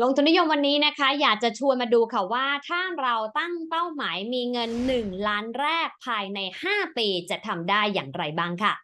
ลงทุนนิยมวันนี้นะคะ อยากจะชวนมาดูค่ะว่าถ้าเราตั้งเป้าหมายมีเงิน 1 ล้านแรกภายใน 5 ปีจะทำได้อย่างไรบ้างค่ะ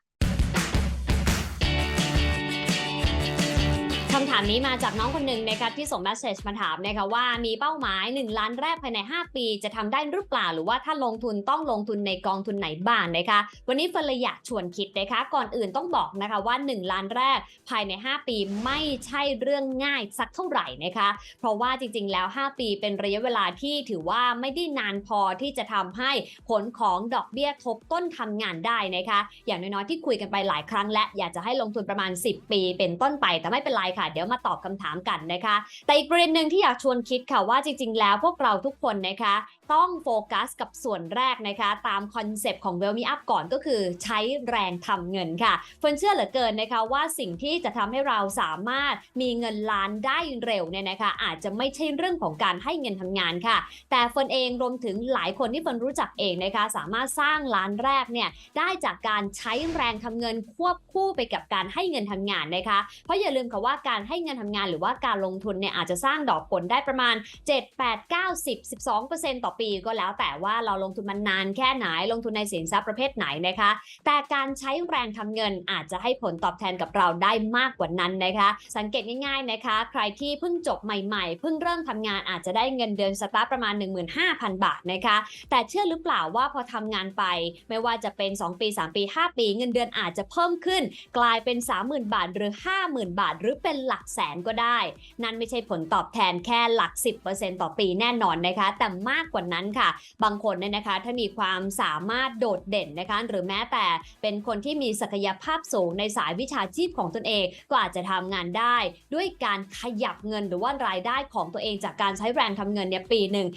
คำถามนี้มาจากน้องคนหนึ่งนะคะที่ส่ง message มาถามนะคะว่ามีเป้าหมาย 1 ล้านแรกภายใน 5 ปีจะทำได้หรือเปล่า หรือว่าถ้าลงทุนต้องลงทุนในกองทุนไหนบ้างนะคะ วันนี้เฟิร์นเลยอยากชวนคิดนะคะก่อนอื่นต้องบอกนะคะว่า 1 ล้านแรกภายใน 5 ปีไม่ใช่เรื่องง่ายสักเท่าไหร่นะคะ เพราะว่าจริงๆแล้ว 5 ปีเป็นระยะเวลาที่ถือว่าไม่ได้นานพอที่จะทำให้ผลของดอกเบี้ยทบต้นทำงานได้นะคะ อย่างน้อยๆที่คุยกันไปหลายครั้งและอยากจะให้ลงทุนประมาณ 10 ปี เป็นต้นไปแต่ไม่เป็นไรค่ะเดี๋ยวมาตอบคำถามกันนะคะ แต่อีกประเด็นหนึ่งที่อยากชวนคิดค่ะว่าจริง ๆ แล้วพวกเราทุกคนนะคะ ต้องโฟกัสกับส่วนแรกนะคะ ตามคอนเซปต์ของ w e l l Me Up ก่อนก็คือใช้แรงทำเงินค่ะเฟินเชื่อเหลือเกินนะคะว่าสิ่งที่จะทำให้เราสามารถมีเงินล้านได้เร็วเนี่ยนะคะ อาจจะไม่ใช่เรื่องของการให้เงินทำงานค่ะ แต่เฟินเองรวมถึงหลายคนที่เฟินรู้จักเองนะคะ สามารถสร้างล้านแรกเนี่ยได้จากการใช้แรงทำเงินควบคู่ไปกับการให้เงินทำงานนะคะ เพราะอย่าลืมค่ะว่าการให้เงินทำงานหรือว่าการลงทุนเนี่ยอาจจะสร้างดอกผลได้ประมาณ 7 8 9 10 12 ต่อปีก็แล้วแต่ว่าเราลงทุนมันนานแค่ไหนลงทุนในสินทรัพย์ประเภทไหนนะคะ แต่การใช้แรงทำเงินอาจจะให้ผลตอบแทนกับเราได้มากกว่านั้นนะคะ สังเกตง่ายๆนะคะ ใครที่เพิ่งจบใหม่ๆ เพิ่งเริ่มทำงานอาจจะได้เงินเดือนสตาร์ทประมาณ 15,000 บาทนะคะ แต่เชื่อหรือเปล่าว่าพอทำงานไป ไม่ว่าจะเป็น 2 ปี 3 ปี 5 ปี เงินเดือนอาจจะเพิ่มขึ้น กลายเป็น 30,000 บาทหรือ 50,000 บาท หรือเป็นหลักแสนก็ได้ นั่นไม่ใช่ผลตอบแทนแค่หลัก 10%ต่อปีแน่นอนนะคะ แต่มากกว่านั้นค่ะ บางคนเนี่ยนะคะ ถ้ามีความสามารถโดดเด่นนะคะ หรือแม้แต่เป็นคนที่มีศักยภาพสูงในสายวิชาชีพของตนเอง ก็อาจจะทำงานได้ ด้วยการขยับเงินหรือว่ารายได้ของตัวเองจากการใช้แรงทำเงินเนี่ยปีหนึ่ง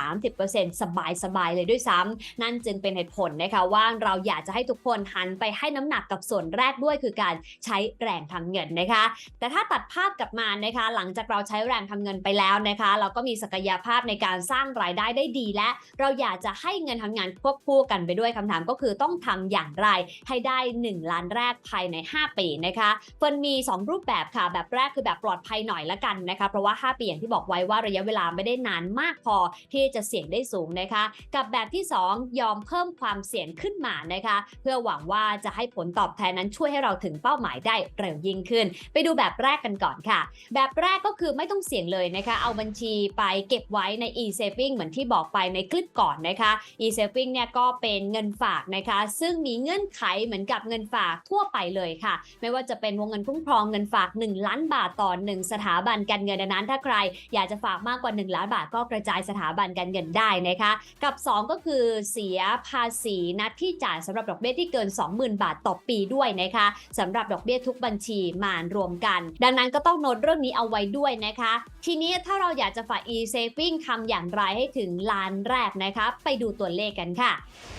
20-30%สบายสบายๆเลยด้วยซ้ำนั่นจึงเป็นเหตุผลนะคะว่าเราอยากจะให้ทุกคนหันไปให้น้ำหนักกับส่วนแรกด้วยคือการใช้แรงทำเงินนะคะแต่ถ้าตัดภาพกลับมานะคะหลังจากเราใช้แรงทำเงินไปแล้วนะคะ เราก็มีศักยภาพในการสร้างรายได้ได้ดีและ เราอยากจะให้เงินทำงานควบคู่กันไปด้วยคำถามก็คือต้องทำอย่างไรให้ได้ 1 ล้านแรกภายใน 5 ปีนะคะเฟิร์นมี 2 รูปแบบค่ะ แบบแรกคือแบบปลอดภัยหน่อยละกันนะคะ เพราะว่า 5 ปีอย่างที่บอกไว้ว่าระยะเวลาไม่ได้นานมากพอที่จะเสี่ยงได้สูงนะคะ กับแบบที่ 2 ยอมเพิ่มความเสี่ยงขึ้นมานะคะ เพื่อหวังว่าจะให้ผลตอบแทนนั้นช่วยให้เราถึงเป้าหมายได้เร็วยิ่งขึ้น ไปดูแบบแรกกันก่อนค่ะ แบบแรกก็คือไม่ต้องเสี่ยงเลยนะคะ เอาบัญชีไปเก็บไว้ใน e-saving เหมือนที่บอกไปในคลิปก่อนนะคะ e-saving เนี่ยก็เป็นเงินฝากนะคะ ซึ่งมีเงื่อนไขเหมือนกับเงินฝากทั่วไปเลยค่ะ ไม่ว่าจะเป็นวงเงินคุ้มครองเงินฝาก 1 ล้านบาทต่อ 1 สถาบันการเงินดังนั้น ถ้าใครอยากจะฝากมากกว่า 1 ล้านบาทก็กระจายสถาบันการเงินได้นะคะ กับ 2 ก็คือเสียภาษีนัดที่จ่ายสำหรับดอกเบี้ยที่เกิน 20,000 บาทต่อปีด้วยนะคะสำหรับดอกเบี้ยทุกบัญชีมารวมกันดังนั้นก็ต้องโน้ตเรื่องนี้เอาไว้ด้วยนะคะ ทีนี้ถ้าเราอยากจะฝาก e-saving ทำอย่างไรให้ถึงล้านแรกนะคะ ไปดูตัวเลขกันค่ะ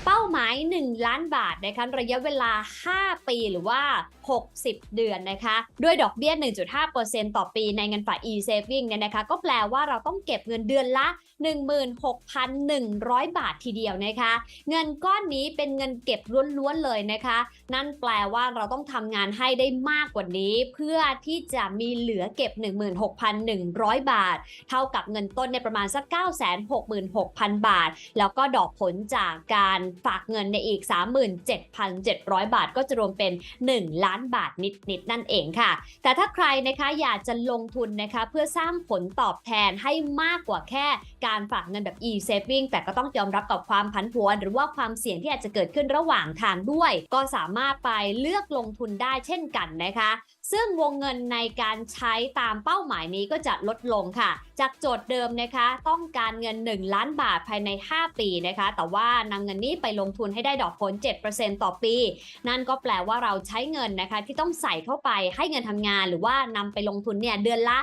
เป้าหมาย 1 ล้านบาทนะคะระยะเวลา 5 ปีหรือว่า 60 เดือนนะคะ ด้วยดอกเบี้ย 1.5%ต่อปีในเงินฝาก e-saving เนี่ยนะคะ ก็แปลว่าเราต้องเก็บเงินเดือนละ 16,100 บาททีเดียวนะคะ เงินก้อนนี้เป็นเงินเก็บล้วนๆเลยนะคะ นั่นแปลว่าเราต้องทำงานให้ได้มากกว่านี้เพื่อที่จะมีเหลือเก็บ 16,100 บาท เท่ากับเงินต้นในประมาณสัก 966,000 บาท แล้วก็ดอกผลจากการฝากเงินในอีก 37,700 บาทก็จะรวมเป็น 1 ล้านบาทนิดๆนั่นเองค่ะ แต่ถ้าใครนะคะอยากจะลงทุนนะคะเพื่อสร้างผลตอบแทนให้มากกว่าแค่การฝากเงินแบบ e-saving แต่ก็ต้องยอมรับกับความผันผวน หรือว่าความเสี่ยงที่อาจจะเกิดขึ้นระหว่างทางด้วย ก็สามารถไปเลือกลงทุนได้เช่นกันนะคะ ซึ่งวงเงินในการใช้ตามเป้าหมายนี้ก็จะลดลงค่ะ จากโจทย์เดิมนะคะ ต้องการเงิน 1 ล้านบาทภายใน 5 ปีนะคะ แต่ว่านำเงินนี้ไปลงทุนให้ได้ดอกผล 7%ต่อปี นั่นก็แปลว่าเราใช้เงินนะคะ ที่ต้องใส่เข้าไปให้เงินทำงาน หรือว่านำไปลงทุนเนี่ยเดือนละ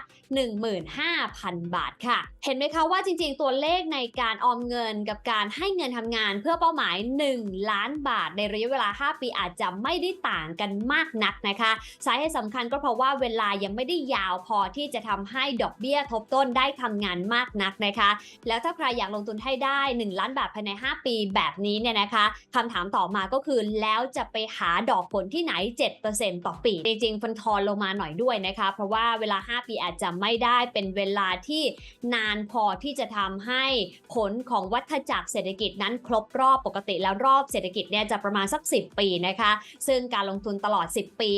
15,000 บาทค่ะ เห็นไหมคะว่าจริงๆ ตัวเลขในการออมเงินกับการให้เงินทำงานเพื่อเป้าหมาย 1 ล้านบาท ในระยะเวลา 5 ปีอาจจะไม่ได้ต่างกันมากนักนะคะ สาเหตุสำำคัญก็เพราะว่าเวลายังไม่ได้ยาวพอที่จะทำให้ดอกเบี้ยทบต้นได้ทำงานมากนักนะคะ แล้วถ้าใครอยากลงทุนให้ได้ 1 ล้านบาทภายใน 5 ปีแบบนี้เนี่ยนะคะคำถามต่อมาก็คือแล้วจะไปหาดอกผลที่ไหน 7%ต่อปี จริงๆฟันทอนลงมาหน่อยด้วยนะคะ เพราะว่าเวลา 5 ปีอาจจะไม่ได้เป็นเวลาที่นานพอที่จะทำให้ผลของวัฏจักรเศรษฐกิจนั้นครบรอบปกติแล้วรอบเศรษฐกิจเนี่ยจะประมาณสัก 10 ปีนะคะ ซึ่งการลงทุนตลอด 10 ปี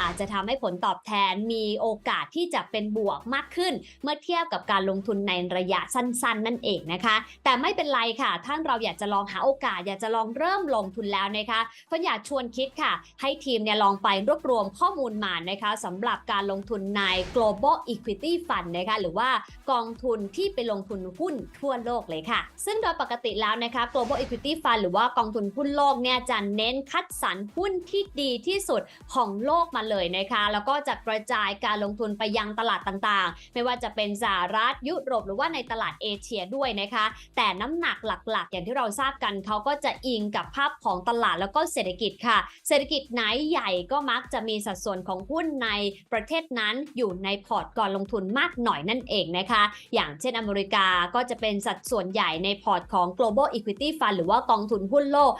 อาจจะทำให้ผลตอบแทนมีโอกาสที่จะเป็นบวกมากขึ้น เมื่อเทียบกับการลงทุนในระยะสั้น ๆ นั่นเองนะคะ แต่ไม่เป็นไรค่ะ ท่านเราอยากจะลองหาโอกาส อยากจะลองเริ่มลงทุนแล้วนะคะก็อยากชวนคิดค่ะ ให้ทีมเนี่ยลองไปรวบรวมข้อมูลมานะคะสำหรับการลงทุนใน global equity fund นะคะหรือว่ากองทุนที่ไปลงทุนหุ้นทั่วโลกเลยค่ะ ซึ่งโดยปกติแล้วนะคะ global equity fund หรือว่ากองทุนหุ้นโลกเนี่ยจะเน้นคัดสรรหุ้นที่ดีที่สุดของโลกมาเลยนะคะแล้วก็จะกระจายการลงทุนไปยังตลาดต่างๆ ไม่ว่าจะเป็นสหรัฐยุโรปหรือว่าในตลาดเอเชียด้วยนะคะ แต่น้ำหนักหลักๆ อย่างที่เราทราบกันเขาก็จะอิงกับภาพของตลาดแล้วก็เศรษฐกิจค่ะ เศรษฐกิจไหนใหญ่ก็มักจะมีสัดส่วนของหุ้นในประเทศนั้นอยู่ในพอร์ตก่อนลงทุนมากหน่อยนั่นเองนะคะ อย่างเช่นอเมริกาก็จะเป็นสัดส่วนใหญ่ในพอร์ตของ global equity fund หรือว่ากองทุนหุ้นโลก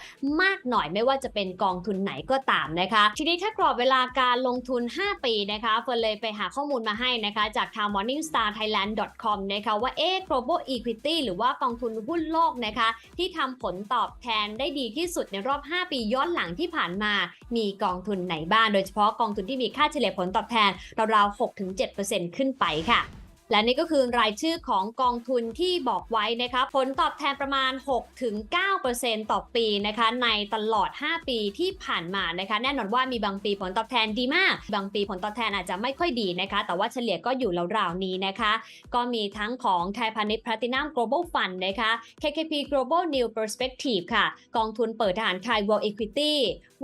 มากหน่อยไม่ว่าจะเป็นกองทุนไหนก็ตามนะคะ ทีนี้ถ้ากรอบเวลาการลงทุน5 ปีนะคะเฟิร์นเลยไปหาข้อมูลมาให้นะคะจาก t i m e morningstarthailand.com นะคะว่าเอ๊ะ global equity หรือว่ากองทุนหุ้นโลกนะคะที่ทำผลตอบแทนได้ดีที่สุดในรอบ 5 ปีย้อนหลังที่ผ่านมา มีกองทุนไหนบ้าง โดยเฉพาะกองทุนที่มีค่าเฉลี่ยผลตอบแทนราวๆ6-7%ขึ้นไปค่ะ และนี่ก็คือรายชื่อของกองทุนที่บอกไว้นะคะผลตอบแทนประมาณ 6-9%ต่อปีนะคะในตลอด 5 ปีที่ผ่านมานะคะแน่นอนว่ามีบางปีผลตอบแทนดีมาก บางปีผลตอบแทนอาจจะไม่ค่อยดีนะคะ แต่ว่าเฉลี่ยก็อยู่ราวๆนี้นะคะ ก็มีทั้งของไทยพาณิชย์ Platinum Global Fund นะคะ KKP Global New Perspective ค่ะ กองทุนเปิดทหารไทย World Equity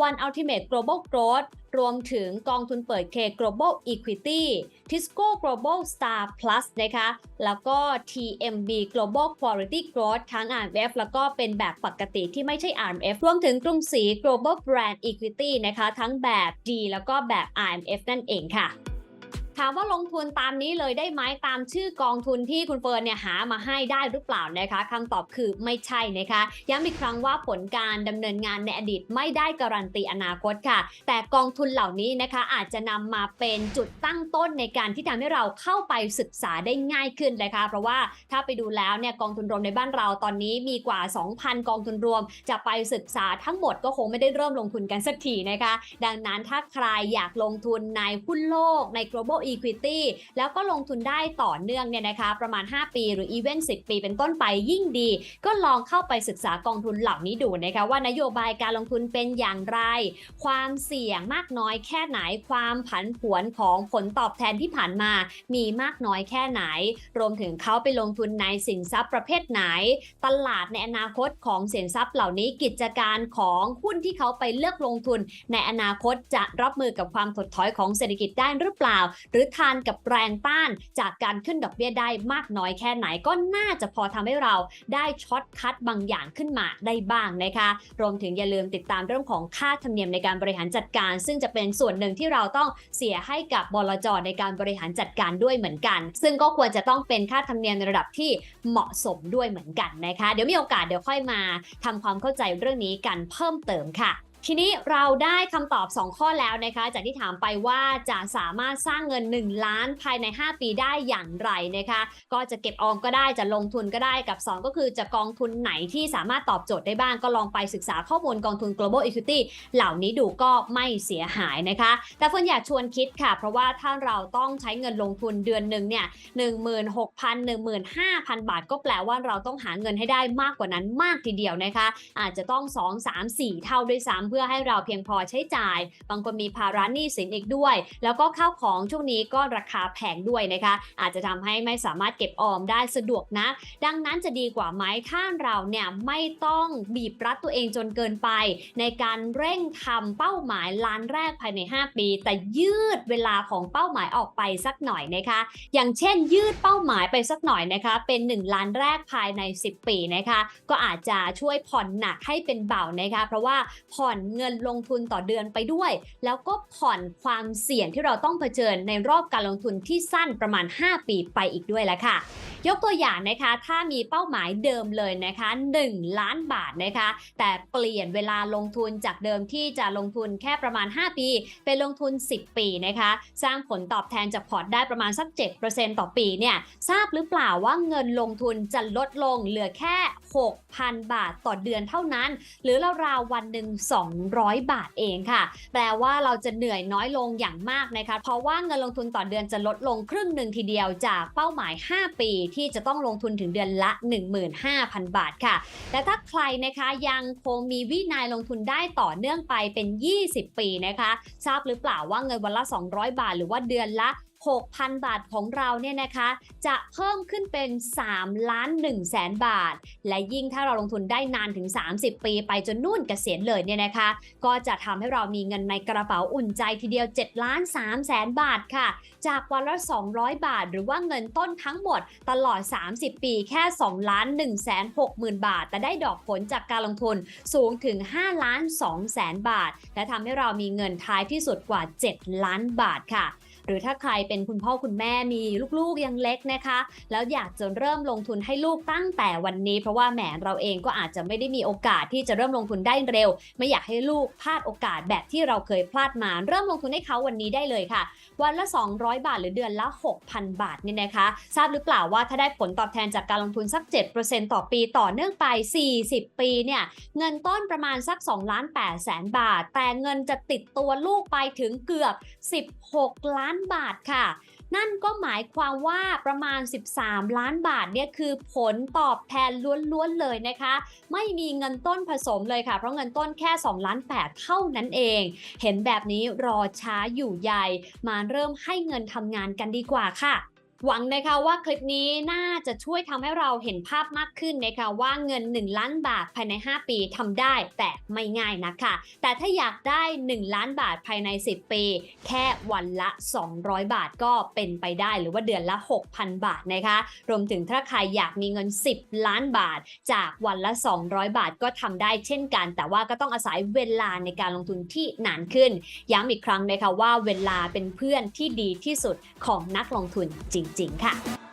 One Ultimate Global Growth รวมถึงกองทุนเปิด K Global Equity Tisco Global Star Plus นะคะ แล้วก็ TMB Global Quality Growth ทั้ง RMF แล้วก็เป็นแบบปกติที่ไม่ใช่ RMF รวมถึงกรุงศรี Global Brand Equity นะคะ ทั้งแบบ D แล้วก็แบบ RMF นั่นเองค่ะ ถามว่าลงทุนตามนี้เลยได้ไหมตามชื่อกองทุนที่คุณเฟิร์นเนี่ยหามาให้ได้หรือเปล่านะคะคำตอบคือไม่ใช่นะคะย้ำอีกครั้งว่าผลการดำเนินงานในอดีตไม่ได้การันตีอนาคตค่ะ แต่กองทุนเหล่านี้นะคะอาจจะนำมาเป็นจุดตั้งต้นในการที่ทำให้เราเข้าไปศึกษาได้ง่ายขึ้นนะคะเพราะว่าถ้าไปดูแล้วเนี่ยกองทุนรวมในบ้านเราตอนนี้มีกว่า 2,000 กองทุนรวม จะไปศึกษาทั้งหมดก็คงไม่ได้เริ่มลงทุนกันสักทีนะคะ ดังนั้นถ้าใครอยากลงทุนในหุ้นโลกใน global equity แล้วก็ลงทุนได้ต่อเนื่องเนี่ยนะคะประมาณ 5 ปีหรืออีเวนต์10 ปีเป็นต้นไปยิ่งดี ก็ลองเข้าไปศึกษากองทุนเหล่านี้ดูนะคะว่านโยบายการลงทุนเป็นอย่างไร ความเสี่ยงมากน้อยแค่ไหนความผันผวนของผลตอบแทนที่ผ่านมา มีมากน้อยแค่ไหน รวมถึงเขาไปลงทุนในสินทรัพย์ประเภทไหน ตลาดในอนาคตของสินทรัพย์เหล่านี้กิจการของหุ้นที่เขาไปเลือกลงทุน ในอนาคตจะรับมือกับความถดถอยของเศรษฐกิจได้หรือเปล่าหรือทานกับแรงต้านจากการขึ้นดอกเบี้ยได้มากน้อยแค่ไหนก็น่าจะพอทำให้เราได้ช็อตคัดบางอย่างขึ้นมาได้บ้างนะคะรวมถึงอย่าลืมติดตามเรื่องของค่าธรรมเนียมในการบริหารจัดการ ซึ่งจะเป็นส่วนหนึ่งที่เราต้องเสียให้กับบลจในการบริหารจัดการด้วยเหมือนกัน ซึ่งก็ควรจะต้องเป็นค่าธรรมเนียมในระดับที่เหมาะสมด้วยเหมือนกันนะคะ เดี๋ยวมีโอกาสเดี๋ยวค่อยมาทำความเข้าใจเรื่องนี้กันเพิ่มเติมค่ะ ทีนี้เราได้คำตอบ 2 ข้อแล้วนะคะ จากที่ถามไปว่าจะสามารถสร้างเงิน 1 ล้านภายใน 5 ปีได้อย่างไรนะคะ ก็จะเก็บออมก็ได้จะลงทุนก็ได้กับ 2 ก็คือจะกองทุนไหนที่สามารถตอบโจทย์ได้บ้างก็ลองไปศึกษาข้อมูลกองทุน global equity เหล่านี้ดูก็ไม่เสียหายนะคะ แต่ฝนอยากชวนคิดค่ะ เพราะว่าถ้าเราต้องใช้เงินลงทุนเดือนหนึ่งเนี่ย16,000 15,000 บาท ก็แปลว่าเราต้องหาเงินให้ได้มากกว่านั้นมากทีเดียวนะคะ อาจจะต้อง 2 3 4 เท่าด้วยซ้ำพื่อให้เราเพียงพอใช้จ่าย บางคนมีภาระหนี้สินอีกด้วย แล้วก็ข้าวของช่วงนี้ก็ราคาแพงด้วยนะคะ อาจจะทำให้ไม่สามารถเก็บออมได้สะดวกนะ ดังนั้นจะดีกว่าไหมถ้าเราเนี่ยไม่ต้องบีบรัดตัวเองจนเกินไป ในการเร่งทำเป้าหมายล้านแรกภายใน 5 ปี แต่ยืดเวลาของเป้าหมายออกไปสักหน่อยนะคะ อย่างเช่น ยืดเป้าหมายไปสักหน่อยนะคะ เป็น 1 ล้านแรกภายใน 10 ปีนะคะ ก็อาจจะช่วยผ่อนหนักให้เป็นเบานะคะ เพราะว่าผ่อนเงินลงทุนต่อเดือนไปด้วย แล้วก็ผ่อนความเสี่ยงที่เราต้องเผชิญในรอบการลงทุนที่สั้นประมาณ 5 ปีไปอีกด้วยแล้วค่ะ ยกตัวอย่างนะคะ ถ้ามีเป้าหมายเดิมเลยนะคะ 1 ล้านบาทนะคะ แต่เปลี่ยนเวลาลงทุนจากเดิมที่จะลงทุนแค่ประมาณ 5 ปีเป็นลงทุน 10 ปีนะคะ สร้างผลตอบแทนจากพอร์ตได้ประมาณสัก 7%ต่อปีเนี่ยทราบหรือเปล่าว่าเงินลงทุนจะลดลงเหลือแค่ 6,000 บาทต่อเดือนเท่านั้น หรือราวๆวันหนึ่ง200 บาทเองค่ะ แปลว่าเราจะเหนื่อยน้อยลงอย่างมากนะคะ เพราะว่าเงินลงทุนต่อเดือนจะลดลงครึ่งหนึ่งทีเดียวจากเป้าหมาย 5 ปีที่จะต้องลงทุนถึงเดือนละ 15,000 บาทค่ะ และถ้าใครนะคะยังคงมีวินัยลงทุนได้ต่อเนื่องไปเป็น 20 ปีนะคะ ทราบหรือเปล่าว่าเงินวันละ 200 บาท หรือว่าเดือนละ 6,000 บาทของเราเนี่ยนะคะ จะเพิ่มขึ้นเป็น 3 ล้าน1แสนบาท และยิ่งถ้าเราลงทุนได้นานถึง 30 ปี ไปจนนู่นเกษียณเลยเนี่ยนะคะ ก็จะทำให้เรามีเงินในกระเป๋าอุ่นใจทีเดียว7ล้าน3แสนบาทค่ะ จากวันละ 200 บาท หรือว่าเงินต้นทั้งหมดตลอด 30 ปีแค่2ล้าน1แสน6หมื่นบาท แต่ได้ดอกผลจากการลงทุนสูงถึง5ล้าน2แสนบาท และทำให้เรามีเงินท้ายที่สุดกว่า 7 ล้านบาทค่ะ หรือถ้าใครเป็นคุณพ่อคุณแม่มีลูกๆยังเล็กนะคะ แล้วอยากจะเริ่มลงทุนให้ลูกตั้งแต่วันนี้ เพราะว่าแหมเราเองก็อาจจะไม่ได้มีโอกาสที่จะเริ่มลงทุนได้เร็ว ไม่อยากให้ลูกพลาดโอกาสแบบที่เราเคยพลาดมา เริ่มลงทุนให้เขาวันนี้ได้เลยค่ะ วันละ 200 บาทหรือเดือนละ 6,000 บาทเนี่ยนะคะ ทราบหรือเปล่าว่าถ้าได้ผลตอบแทนจากการลงทุนสัก 7%ต่อปีต่อเนื่องไป 40 ปีเนี่ยเงินต้นประมาณสัก2ล้าน8แสนบาท แต่เงินจะติดตัวลูกไปถึงเกือบ 16 ล้านบาทค่ะ นั่นก็หมายความว่าประมาณ 13 ล้านบาทเนี่ยคือผลตอบแทนล้วนๆเลยนะคะ ไม่มีเงินต้นผสมเลยค่ะ เพราะเงินต้นแค่2ล้าน8เท่านั้นเอง เห็นแบบนี้รอช้าอยู่ใหญ่ มาเริ่มให้เงินทำงานกันดีกว่าค่ะ หวังนะคะว่าคลิปนี้น่าจะช่วยทำให้เราเห็นภาพมากขึ้นนะคะว่าเงิน 1 ล้านบาทภายใน 5 ปีทำได้แต่ไม่ง่ายนะคะ แต่ถ้าอยากได้ 1 ล้านบาทภายใน 10 ปี แค่วันละ 200 บาทก็เป็นไปได้หรือว่าเดือนละ 6,000 บาทนะคะรวมถึงถ้าใครอยากมีเงิน 10 ล้านบาท จากวันละ 200 บาทก็ทำได้เช่นกัน แต่ว่าก็ต้องอาศัยเวลาในการลงทุนที่นานขึ้นย้ำอีกครั้งนะคะว่าเวลาเป็นเพื่อนที่ดีที่สุดของนักลงทุนจริงๆค่ะ